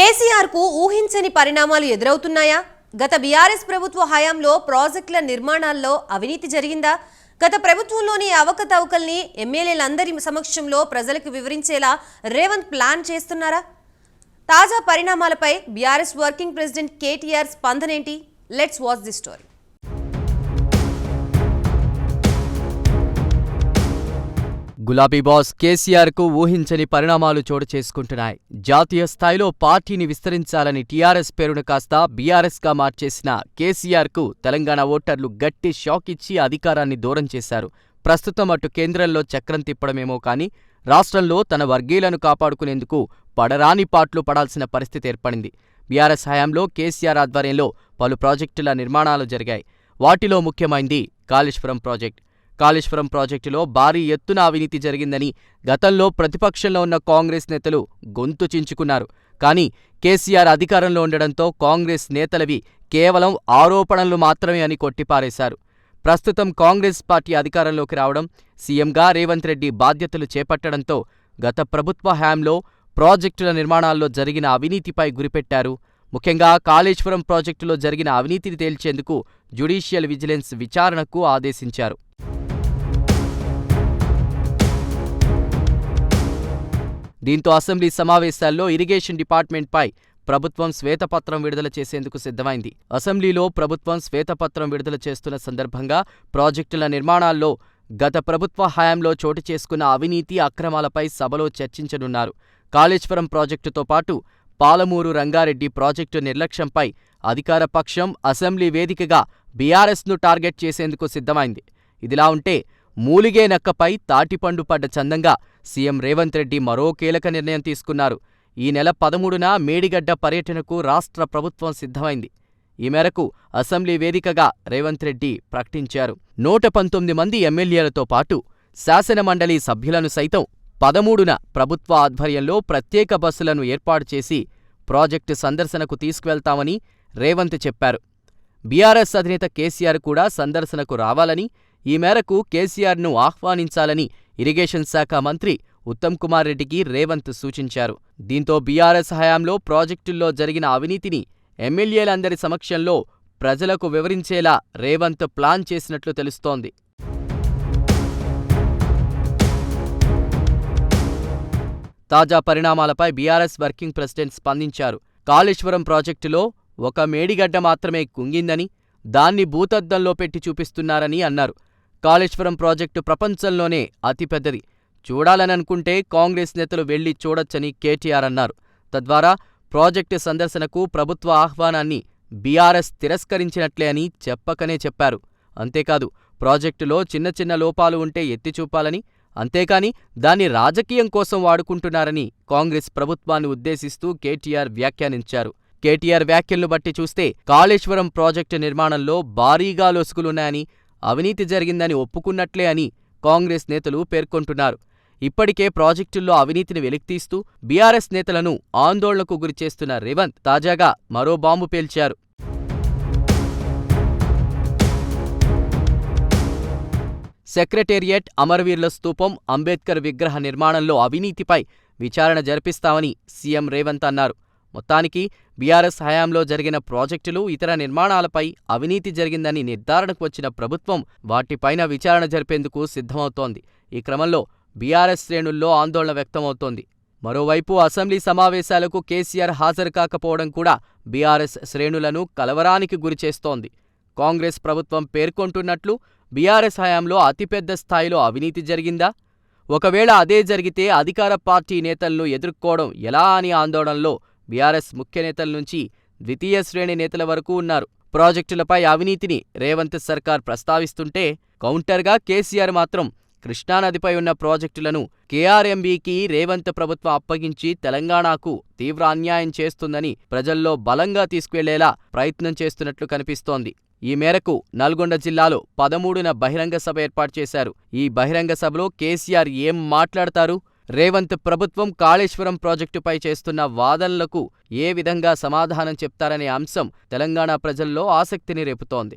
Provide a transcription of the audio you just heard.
కేసీఆర్కు ఊహించని పరిణామాలు ఎదురవుతున్నాయా? గత బీఆర్ఎస్ ప్రభుత్వ హయాంలో ప్రాజెక్టుల నిర్మాణాల్లో అవినీతి జరిగిందా? గత ప్రభుత్వంలోని అవకతవకల్ని ఎమ్మెల్యేలందరి సమక్షంలో ప్రజలకు వివరించేలా రేవంత్ ప్లాన్ చేస్తున్నారా? తాజా పరిణామాలపై BRS working president KTR స్పందనేంటి? Let's watch the story. గులాబీ బాస్ కేసీఆర్కు ఊహించని పరిణామాలు చోటు చేసుకుంటున్నాయి. జాతీయ స్థాయిలో పార్టీని విస్తరించాలని టీఆర్ఎస్ పేరును కాస్త బీఆర్ఎస్గా మార్చేసిన కేసీఆర్కు తెలంగాణ ఓటర్లు గట్టి షాక్ ఇచ్చి అధికారాన్ని దూరం చేశారు. ప్రస్తుతం అటు కేంద్రంలో చక్రం తిప్పడమేమో కానీ రాష్ట్రంలో తన వర్గీయులను కాపాడుకునేందుకు పడరాని పాట్లు పడాల్సిన పరిస్థితి ఏర్పడింది. బీఆర్ఎస్ హయాంలో కేసీఆర్ ఆధ్వర్యంలో పలు ప్రాజెక్టుల నిర్మాణాలు జరిగాయి. వాటిలో ముఖ్యమైంది కాళేశ్వరం ప్రాజెక్ట్. కాళేశ్వరం ప్రాజెక్టులో భారీ ఎత్తున అవినీతి జరిగిందని గతంలో ప్రతిపక్షంలో ఉన్న కాంగ్రెస్ నేతలు గొంతు చించుకున్నారు. కానీ కేసీఆర్ అధికారంలో ఉండడంతో కాంగ్రెస్ నేతలవి కేవలం ఆరోపణలు మాత్రమే అని కొట్టిపారేశారు. ప్రస్తుతం కాంగ్రెస్ పార్టీ అధికారంలోకి రావడం సీఎంగా రేవంత్ రెడ్డి బాధ్యతలు చేపట్టడంతో గత ప్రభుత్వ హయాంలో ప్రాజెక్టుల నిర్మాణాల్లో జరిగిన అవినీతిపై గురిపెట్టారు. ముఖ్యంగా కాళేశ్వరం ప్రాజెక్టులో జరిగిన అవినీతిని తేల్చేందుకు జ్యుడీషియల్ విజిలెన్స్ విచారణకు ఆదేశించారు. దీంతో అసెంబ్లీ సమావేశాల్లో ఇరిగేషన్ డిపార్ట్మెంట్పై ప్రభుత్వం శ్వేతపత్రం విడుదల చేసేందుకు సిద్ధమైంది. అసెంబ్లీలో ప్రభుత్వం శ్వేతపత్రం విడుదల చేస్తున్న సందర్భంగా ప్రాజెక్టుల నిర్మాణాల్లో గత ప్రభుత్వ హయాంలో చోటు చేసుకున్న అవినీతి అక్రమాలపై సభలో చర్చించనున్నారు. కాళేశ్వరం ప్రాజెక్టుతో పాటు పాలమూరు రంగారెడ్డి ప్రాజెక్టు నిర్లక్ష్యంపై అధికార పక్షం అసెంబ్లీ వేదికగా బీఆర్ఎస్ను టార్గెట్ చేసేందుకు సిద్ధమైంది. ఇదిలా ఉంటే మూలిగే నక్కపై తాటిపండు పడ్డ చందంగా సీఎం రేవంత్ రెడ్డి మరో కీలక నిర్ణయం తీసుకున్నారు. ఈ నెల పదమూడున మేడిగడ్డ పర్యటనకు రాష్ట్ర ప్రభుత్వం సిద్ధమైంది. ఈ మేరకు అసెంబ్లీ వేదికగా రేవంత్ రెడ్డి ప్రకటించారు. నూట పంతొమ్మిది మంది ఎమ్మెల్యేలతో పాటు శాసనమండలి సభ్యులను సైతం పదమూడున ప్రభుత్వ ఆధ్వర్యంలో ప్రత్యేక బస్సులను ఏర్పాటు చేసి ప్రాజెక్టు సందర్శనకు తీసుకువెళ్తామని రేవంత్ చెప్పారు. బీఆర్ఎస్ అధినేత కేసీఆర్ కూడా సందర్శనకు రావాలని ఈ మేరకు కేసీఆర్ను ఆహ్వానించాలని ఇరిగేషన్ శాఖ మంత్రి ఉత్తమ్ కుమార్ రెడ్డికి రేవంత్ సూచించారు. దీంతో బీఆర్ఎస్ హయాంలో ప్రాజెక్టుల్లో జరిగిన అవినీతిని ఎమ్మెల్యేలందరి సమక్షంలో ప్రజలకు వివరించేలా రేవంత్ ప్లాన్ చేసినట్లు తెలుస్తోంది. తాజా పరిణామాలపై బీఆర్ఎస్ వర్కింగ్ ప్రెసిడెంట్ స్పందించారు. కాళేశ్వరం ప్రాజెక్టులో ఒక మేడిగడ్డ మాత్రమే కుంగిందని దాన్ని భూతద్దంలో పెట్టి చూపిస్తున్నారని అన్నారు. కాళేశ్వరం ప్రాజెక్టు ప్రపంచంలోనే అతిపెద్దది. చూడాలననుకుంటే కాంగ్రెస్ నేతలు వెళ్ళి చూడొచ్చని కేటీఆర్ అన్నారు. తద్వారా ప్రాజెక్టు సందర్శనకు ప్రభుత్వ ఆహ్వానాన్ని బీఆర్ఎస్ తిరస్కరించినట్లే అని చెప్పకనే చెప్పారు. అంతేకాదు ప్రాజెక్టులో చిన్న చిన్న లోపాలు ఉంటే ఎత్తిచూపాలని అంతేకాని దాన్ని రాజకీయం కోసం వాడుకుంటున్నారని కాంగ్రెస్ ప్రభుత్వాన్ని ఉద్దేశిస్తూ కేటీఆర్ వ్యాఖ్యానించారు. కేటీఆర్ వ్యాఖ్యలను బట్టి చూస్తే కాళేశ్వరం ప్రాజెక్టు నిర్మాణంలో భారీగా లొసుగులున్నాయని అవినీతి జరిగిందని ఒప్పుకున్నట్లే అని కాంగ్రెస్ నేతలు పేర్కొంటున్నారు. ఇప్పటికే ప్రాజెక్టుల్లో అవినీతిని వెలికితీస్తూ బీఆర్ఎస్ నేతలను ఆందోళనకు గురిచేస్తున్న రేవంత్ తాజాగా మరో బాంబు పేల్చారు. సెక్రటేరియట్ అమరవీరుల స్తూపం అంబేద్కర్ విగ్రహ నిర్మాణంలో అవినీతిపై విచారణ జరిపిస్తామని సీఎం రేవంత్ అన్నారు. మొత్తానికి బీఆర్ఎస్ హయాంలో జరిగిన ప్రాజెక్టులు ఇతర నిర్మాణాలపై అవినీతి జరిగిందని నిర్ధారణకు వచ్చిన ప్రభుత్వం వాటిపైన విచారణ జరిపేందుకు సిద్ధమవుతోంది. ఈ క్రమంలో బీఆర్ఎస్ శ్రేణుల్లో ఆందోళన వ్యక్తమవుతోంది. మరోవైపు అసెంబ్లీ సమావేశాలకు కేసీఆర్ హాజరు కాకపోవడం కూడా బీఆర్ఎస్ శ్రేణులను కలవరానికి గురిచేస్తోంది కాంగ్రెస్ ప్రభుత్వం పేర్కొంటున్నట్లు బీఆర్ఎస్ హయాంలో అతిపెద్ద స్థాయిలో అవినీతి జరిగిందా? ఒకవేళ అదే జరిగితే అధికార పార్టీ నేతలను ఎదుర్కోవడం ఎలా అని ఆందోళనలో బీఆర్ఎస్ ముఖ్య నేతల నుంచి ద్వితీయ శ్రేణి నేతల వరకు ఉన్నారు. ప్రాజెక్టులపై అవినీతిని రేవంత్ సర్కార్ ప్రస్తావిస్తుంటే కౌంటర్గా కేసీఆర్ మాత్రం కృష్ణానదిపై ఉన్న ప్రాజెక్టులను కేఆర్ఎంబీకి రేవంత్ ప్రభుత్వం అప్పగించి తెలంగాణకు తీవ్ర అన్యాయం చేస్తుందని ప్రజల్లో బలంగా తీసుకెళ్ళేలా ప్రయత్నం చేస్తున్నట్లు కనిపిస్తోంది. ఈ మేరకు నల్గొండ జిల్లాలో పదమూడున బహిరంగ సభ ఏర్పాటు చేశారు. ఈ బహిరంగ సభలో కేసీఆర్ ఏం మాట్లాడతారు? రేవంత్ ప్రభుత్వం కాళేశ్వరం ప్రాజెక్టుపై చేస్తున్న వాదనలకు ఏ విధంగా సమాధానం చెప్తారనే అంశం తెలంగాణ ప్రజల్లో ఆసక్తిని రేపుతోంది.